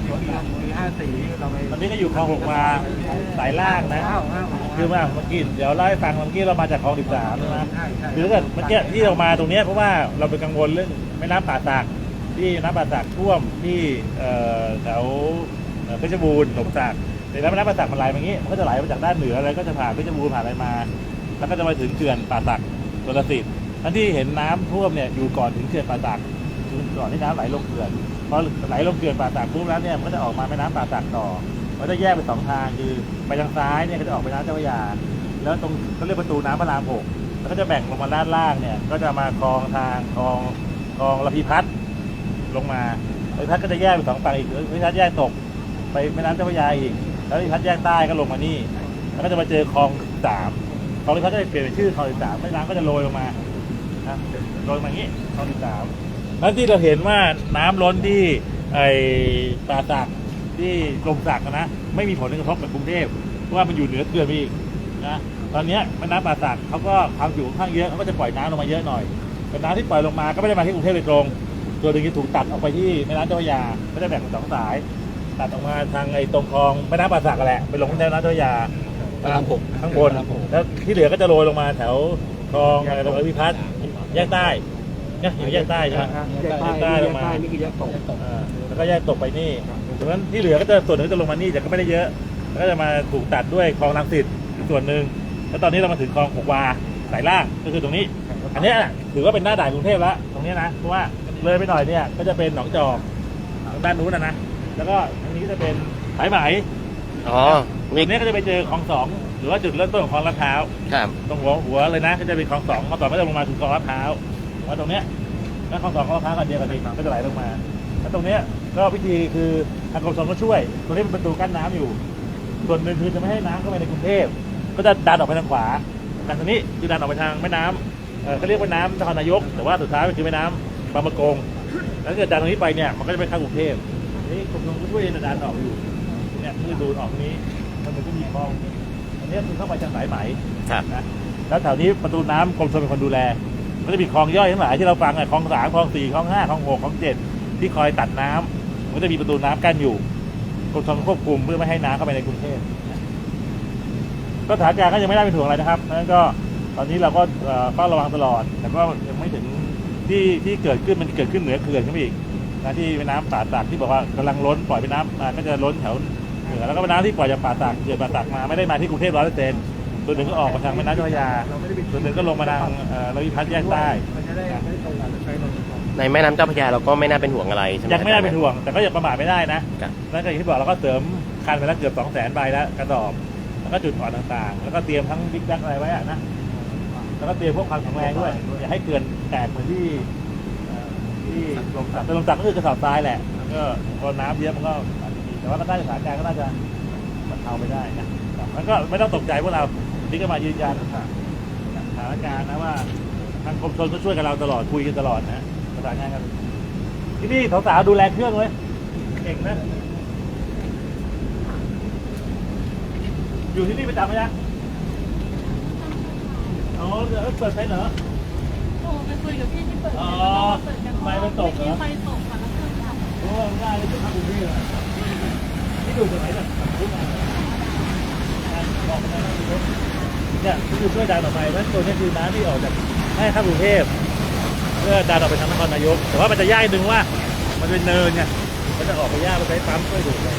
บรถมามีห้าสีเราไปตอนนี้ก็อยู่คลองหกวาสายล่างนะอ้าวอ้าวคือว่าเมื่อกี้เดี๋ยวเล่าให้ฟังเมื่อกี้เรามาจากคลอง13ใช่ไหมใช่ใช่คือถ้าเกิดเมื่อกี้ที่เรามาตรงเนี้ยเพราะว่าเราเป็นกังวลเรื่องแม่น้ำป่าสักที่น้ำป่าสักท่วมที่เอ่อแถวเอ่อเพชรบูรณ์หลมสักแต่แล้วแม่น้ำป่าสักมันไหลมาอย่างนี้มันก็จะไหลมาจากด้านเหนืออะไรก็จะผ่านเพชรบูรณ์ผ่านอะไรมา แล้วก็จะมาถึงเขื่อนป่าสักชลสิทธิ์ทั้นที่เห็นน้ำท่วมเนี่ยอยู่ก่อนถึงเขื่อนป่าสักคือก่อนที่น้ำไหลลงเขื่อน พอไหลลงเขื่อนป่าสักปุ๊บแล้วเนี่ยมันก็จะออกมาแม่น้ำป่าสักต่อมันจะแยกเป็นสองทางคือไปทางซ้ายเนี่ยก็จะออกไปน้ำเจ้าพระยา แล้วตรงเขาเรียกประตูน้ำพระรามหกแล้วก็จะแบ่งลงมาด้านล่างเนี่ย ก็จะมาคลองทางคลองคลองระพีพัฒน์ลงมาระพีพัฒน์ก็จะแยกเป็นสองฝั่งอีกระพีพัฒน์แยกตก ไปแม่น้ำเจ้าพระยาอีก แล้วระพีพัฒน์แยกใต้ก็ลงมานี่ แล้วก็จะมาเจอคลองสามคลองระพีพัฒน์ก็จะเปลี่ยนเป็นชื่อคลองสามแม่น้ำก็จะโรยลงมานะโรยมาอย่างนี้คลองสาม แล้วที่เราเห็นว่าน้ำล้นที่ไอ้ป่าสักที่กรมสักนะ ไม่มีผลกระทบกับกรุงเทพเพราะว่ามันอยู่เหนือเขื่อนไปอีกนะตอนเนี้ยแม่น้ำป่าสักเขาก็ความจุค่อนข้างเยอะเขาก็จะปล่อยน้ำลงมาเยอะหน่อยแต่น้ำที่ปล่อยลงมาก็ไม่ได้มาที่กรุงเทพโดยตรงตัวหนึ่งจะถูกตัดออกไปที่แม่น้ำเจ้าพระยาก็จะแบ่งเป็นสองสาย ตัดออกมาทางไอ้ตรงคลองแม่น้ำป่าสักแหละไปลงที่แม่น้ำเจ้าพระยาพระรามหกข้างบนพระรามหกแล้วที่เหลือก็จะโรยลงมาแถวคลองอะไรตรงอภิพัฒน์แยกใต้ เนี่ยอยู่แยกใต้ใช่ไหมแยกใต้ใต้แยลกงมาใต้นี่คือแยกตกอ่าแล้วก็แยกตกไปนี่ดังนั้นที่เหลือก็จะส่วนหนึ่งจะลงมานี่แต่ก็ไม่ได้เยอะ แล้วก็จะมาถูกตัดด้วยคลองลังสิตอีกส่วนหนึ่งแล้วตอนนี้เรามาถึงคลองหกวาสายล่างก็คือตรงนี้ อันเนี้ยถือว่าเป็นหน้าด่านกรุงเทพแล้วตรงเนี้ยนะเพราะว่าเลยไปหน่อยเนี่ยก็จะเป็นหนองจอกทางด้านนู้นนะนะแล้วก็ทางนี้ก็จะเป็นสายไหมอ๋อตมีรงนี้ก็จะไปเจอคลองสองหรือว่าจุดเริ่มต้นของคลองลาดพร้าวครับตรงหัวหัวเลยนะก็จะเป็นคลองสองคลองสองก็จะลงมาถึงคลองลาดพร้าว แล้วตรงเนี้ยแล้วคลองสองคลองลาดพร้าวกันเดียวกันเองก็จะไหลลงมาแล้วตรงเนี้ยก็วิธีคือทางกรมชลก็ช่วย ตรงนี้เป็นประตูกั้นน้ำอยู่ ส่วนหนึ่งคือจะไม่ให้น้ำเข้าไปในกรุงเทพก็จะดันออกไปทางขวาดันตรงนี้คือดันออกไปทางแม่น้ำเอ่อเขาเรียกว่าน้ำนครนายก แต่ว่าสุดท้ายมันคือแม่น้ำบางประกงแล้วถ้าเกิดดันตรงนี้ไปเนี่ยมันก็จะไปเข้ากรุงเทพนี่กรมชลก็ช่วยดันออกอยู่เนี่ยคือดูดออกตรงนี้มันถึงจะมีคลองอันนี้คือเข้าไปทางสายไหมครับนะแล้วแถวนี้ประตูน้ำกรมชลเป็นคนดูแล ก็จะมีคลองย่อยทั้งหลายที่เราฟังอะคลองสามคลองสี่คลองห้าคลองหกคลองเจ็ดที่คอยตัดน้ำมันจะมีประตูน้ำกั้นอยู่กรมชลควบคุมเพื่อไม่ให้น้ำเข้าไปในกรุงเทพก็สถานการณ์ก็ยังไม่ได้เป็นห่วงอะไรนะครับนั้นก็ตอนนี้เราก็เฝ้าระวังตลอด แต่ก็ยังไม่ถึงที่ที่เกิดขึ้นมันเกิดขึ้นเหนือเขื่อนขึ้นไปอีกนะที่แม่น้ำป่าสักที่บอกว่ากำลังล้นปล่อยไปน้ำมาก็จะล้นแถวเหนือแล้วก็แม่น้ำที่ปล่อยจากป่าสักเกิดป่าสักมาไม่ได้มาที่กรุงเทพร้อยเปอร์เซ็นต์ ส่วนหนึ่งก็ออกมาทางแม่น้ำเจ้าพระยาเราไม่ได้ไปส่วนหนึ่งก็ลงมาทางเอ่อระวิพัฒน์แยกใต้มันจะได้ไม่ได้ตรงกันใช้ลงตรงในแม่น้ำเจ้าพระยาเราก็ไม่น่าเป็นห่วงอะไรใช่ไหมยังไม่ได้เป็นห่วงแต่ก็อย่าประมาทไม่ได้นะครับนั่นก็อย่างที่บอกเราก็เสริมคันไปแล้วเกือบสองแสนใบแล้วกระสอบ แล้วก็จุดอ่อนต่างๆ แล้วก็เตรียมทั้งบิ๊กแบ็กอะไรไว้อะนะแล้วก็เตรียมพวกความแข็งแรงด้วยอย่าให้เกินแตกเหมือนที่เอ่อที่ลงสักแต่ลงสักก็คือกระสอบทรายแหละแล้วก็พอน้ำเยอะมันก็อาจจะมีแต่ว่าก็น่าจะสถานการณ์ก็น่าจะบรรเทาไปได้นะครับมันก็ไม่ต้องตกใจพวกเรา นี่ก็มายืนยันสถานการณ์นะว่าทางกรมชลก็ช่วยกับเราตลอดคุยกันตลอดนะประสานงานกันที่นี่สาวๆดูแลเครื่องเลยเก่งนะอยู่ที่นี่ประจำไหมนะอ๋อเดี๋ยวเปิดไฟเหรอโทรไปคุยกับพี่ที่เปิดอ๋อเปิดกันไฟมันตกเหรอไฟตกค่ะแล้วเครื่องดับโอ้ง่ายเลยจุดทางกรุงเทพอะที่ดูตรงไหนแบบรู้มาบอกไปแล้วนะคุณผู้ชม เนี่ยที่ดูช่วยดันออกไปเพราะตัวนี้คือน้ำที่ออกจากให้เข้ากรุงเทพเพื่อดันออกไปทางนครนายก แต่ว่ามันจะยากนิดนึงว่า มันเป็นเนินไงมันจะออกไปยากมันใช้ปั๊มช่วยดูดเลย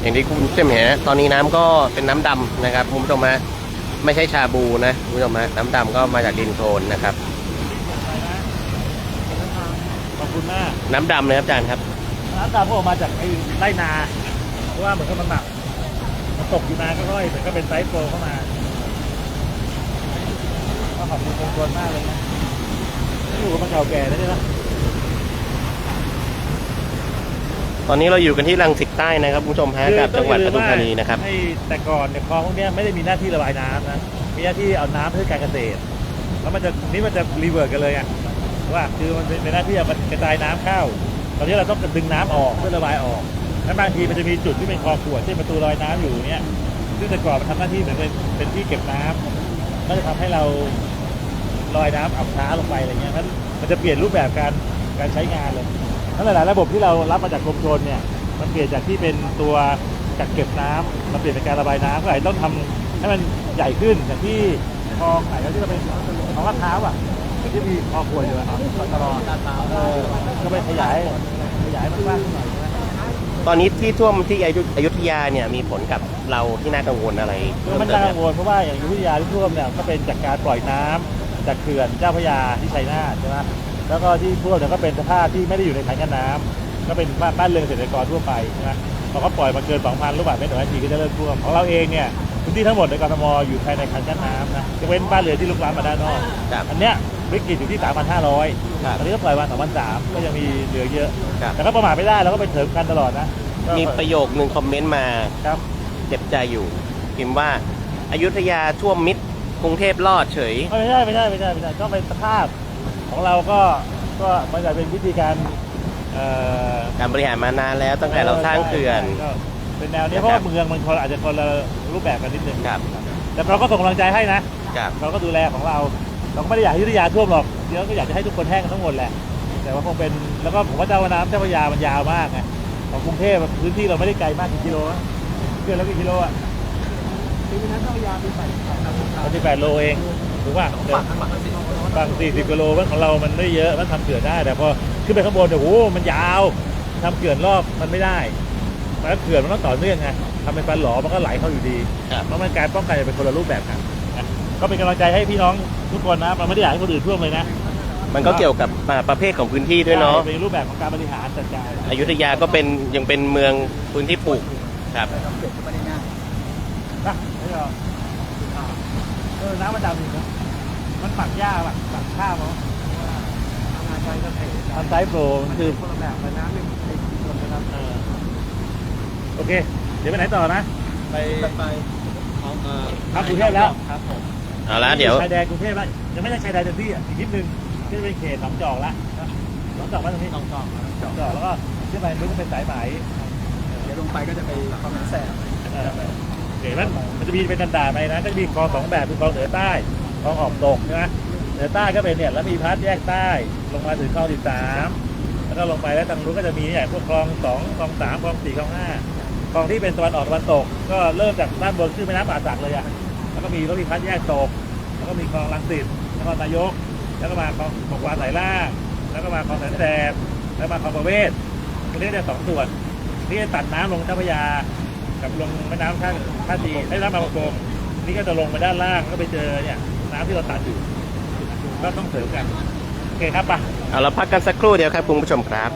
อย่างที่คุณผู้ชมเห็นนะตอนนี้น้ำก็เป็นน้ำดำนะครับคุณผู้ชมฮะไม่ใช่ชาบูนะคุณผู้ชมฮะน้ำดำก็มาจากดินโคลนนะครับขอบคุณมากน้ำดำเลยครับอาจารย์ครับ น้ำดำก็ออกมาจากไอ้ไร่นาเพราะว่าเหมือนกับมันหนักมันตกอยู่นานก็ค่อยแต่ก็เป็นไซส์โฟเข้ามาก็ขอบคุณคนๆมากเลยนะนี่อยู่กับมันเก่าแก่แล้วเนี่ยนะตอนนี้เราอยู่กันที่รังสิตใต้นะครับคุณผู้ชมฮะกับจังหวัดปทุมธานีนะครับให้แต่ก่อนเนี่ยคลองพวกเนี้ยไม่ได้มีหน้าที่ระบายน้ำนะมีหน้าที่เอาน้ำเพื่อการเกษตร แล้วมันจะนี่มันจะรีเวิร์สกันเลยอะว่าคือมันเป็นหน้าที่เอากระจายน้ำเข้า ตอนนี้เราต้องดึงน้ำออกเพื่อระบายออกแล้วบางทีมันจะมีจุดที่เป็นคอขวดที่ประตูลอยน้ำอยู่เนี้ยซึ่งแต่ก่อนมันทำหน้าที่เหมือนเป็นเป็นที่เก็บน้ำก็จะทำให้เราลอยน้ำอับช้าลงไปอะไรเงี้ยนั้นมันจะเปลี่ยนรูปแบบการการใช้งานเลยทั้งหลายระบบที่เรารับมาจากกรมชลเนี่ยมันเปลี่ยนจากที่เป็นตัวกักเก็บน้ำมาเปลี่ยนเป็นการระบายน้ำก็อาจจะต้องทำให้มันใหญ่ขึ้นอย่างที่คลองไหนที่เราเป็นคลองลาดพร้าอะที่มีคลองขวดอยู่อะตลอดลาดพร้าเออ ขยายขยายมันกว้างขึ้นหน่อยใช่ไหมตอนนี้ที่ท่วมที่อยุอยุธยาเนี่ยมีผลกับเราที่น่ากังวลอะไรคือเพิ่มมันเติน่ากังวลเพราะว่าอย่างอยุธยาที่ท่วมเนี่ยก็เป็นจากการปล่อยน้ำจากเขื่อนเจ้าพระยาที่ชัยนาทใช่ไหมแล้วก็ที่ท่วมเนี่ยก็เป็นสภาพที่ไม่ได้อยู่ในคันกั้นน้ำก็เป็นบ้านบ้านเรือนเกษตรกรทั่วไปใช่ไหมเขาปล่อยมาเกิน 2,000 ลูกบาศก์เมตรต่อนาทีก็จะเริ่มท่วมของเราเองเนี่ยพื้นที่ทั้งหมดในกรทมอยู่ภายในคันกั้นน้ำนะจะเว้นบ้านเรือนที่ลุกล้ำมาด้านนอก ครับ อันเนี้ย วิกฤตอยู่ที่ 3,500ครับตอนนี้ก็ปล่อยมา2,300ก็ยังมีเหลือเยอะ ครับ แต่ก็ประมาทไม่ได้เราก็ไปเสริมกันตลอดนะก็มีประโยคหนึ่งคอมเมนต์มาครับ เจ็บใจอยู่พิมพ์ว่าอายุทยาท่วมมิดกรุงเทพรอดเฉย ไม่ใช่ไม่ใช่ไม่ใช่ไม่ใช่ก็เป็นสภาพของเราก็ก็มันจะเป็นวิธีการเอ่อการบริหารมานานแล้วตั้งแต่เราสร้างเขื่อนก็เป็นแนวนี้เพราะครัว่าบเมืองมันคนอาจจะคนละรูปแบบกันนิดนึงครับ แต่เราก็ส่งกำลังใจให้นะ ครับ เราก็ดูแลของเรา เราก็ไม่ได้อยากให้อยุธยาท่วมหรอกเดี๋ยวก็อยากจะให้ทุกคนแห้งกันทั้งหมดแหละ แต่ว่าคงเป็นแล้วก็ผมว่าเจ้าน้ำเจ้าพระยามันยาวมากไงของกรุงเทพพื้นที่เราไม่ได้ไกลมากกี่กิโลนะเกินแล้วกี่กิโลอะปีนั้นต้องพยายามไปใส่ใส่ครับมันสิบแปดโลเองถูกป่ะฝั่งข้างหลังก็สิบฝั่ง40กิโลมันของเรามันไม่เยอะมันทำเขื่อนได้ แต่พอขึ้นไปข้างบนเนี่ยโอ้โหมันยาวทำเขื่อนรอบมันไม่ได้แล้วเขื่อนมันต้องต่อเนื่องไงทำเป็นฟันหลอมันก็ไหลเข้าอยู่ดีครับเพราะมันการป้องกันจะเป็นคนละรูปแบบกันนะ ก็เป็นกำลังใจให้พี่น้องทุกคนนะมันไม่ได้อยากให้คนอื่นท่วมเลยนะมันก็เกี่ยวกับอ่าประเภทของพื้นที่ด้วยเนาะใช่เป็นรูปแบบของการบริหารจัดการอยุธยาก็เป็นยังเป็นเมืองพื้นที่ปลูกครับเราเก็บก็ไม่ได้ง่ายนะไม่เอาเออน้ำมันดำอีกนะมันฝักหญ้าป่ะฝักข้าวมั้งทำงานใช้ก็เททำไซส์โปรมันคือคนละแบบแต่น้ำไม่ไอ้คนนะครับเออโอเค เดี๋ยวไปไหนต่อนะ ไปไปของเอ่อ ครับกรุงเทพแล้วครับผม เอาละเดี๋ยวชายแดนกรุงเทพแล้วยังไม่ใช่ชายแดนเต็มที่อะอีกนิดนึงก็จะเป็นเขตหนองจอกละหนองจอกมาตรงนี้หนองจอกหนองจอกแล้วก็ขึ้นไปนู้นก็เป็นสายไหมเดี๋ยวลงไปก็จะไปคลองน้ำแสบเออเห็นไหมมันจะมีเป็นด่านๆไปนะก็จะมีคลองสองแบบคือคลองเหนือใต้คลองออกตกใช่ไหมเหนือใต้ก็เป็นเนี่ยแล้วมีพัดแยกใต้ลงมาถึงคลองสิบสามแล้วก็ลงไปแล้วทางนู้นก็จะมีเนี่ยพวกคลองสองคลองสามคลองสี่คลองห้าคลองที่เป็นตะวันออกตะวันตก ก็เริ่มจากด้านบนขึ้นแม่น้ำป่าสักเลยอะ แล้วก็มีรถมีพัดแยกตก แล้วก็มีคลองลังสิตนครนายก แล้วก็มาคลองของวานสายล่าง แล้วก็มาคลองแสนแสบแล้วมาคลองประเวศตรงนี้เนี่ยสองส่วนนี่ตัดน้ำลงเจ้าพระยา กับลงแม่น้ำท่าท่าจีไอ้น้ำบางประกงนี่ก็จะลงไปด้านล่างก็ไปเจอเนี่ยน้ำที่เราตัดอยู่ก็ต้องเสริมกัน โอเคครับปะเอาเราพักกันสักครู่เดียวครับคุณผู้ชมครับ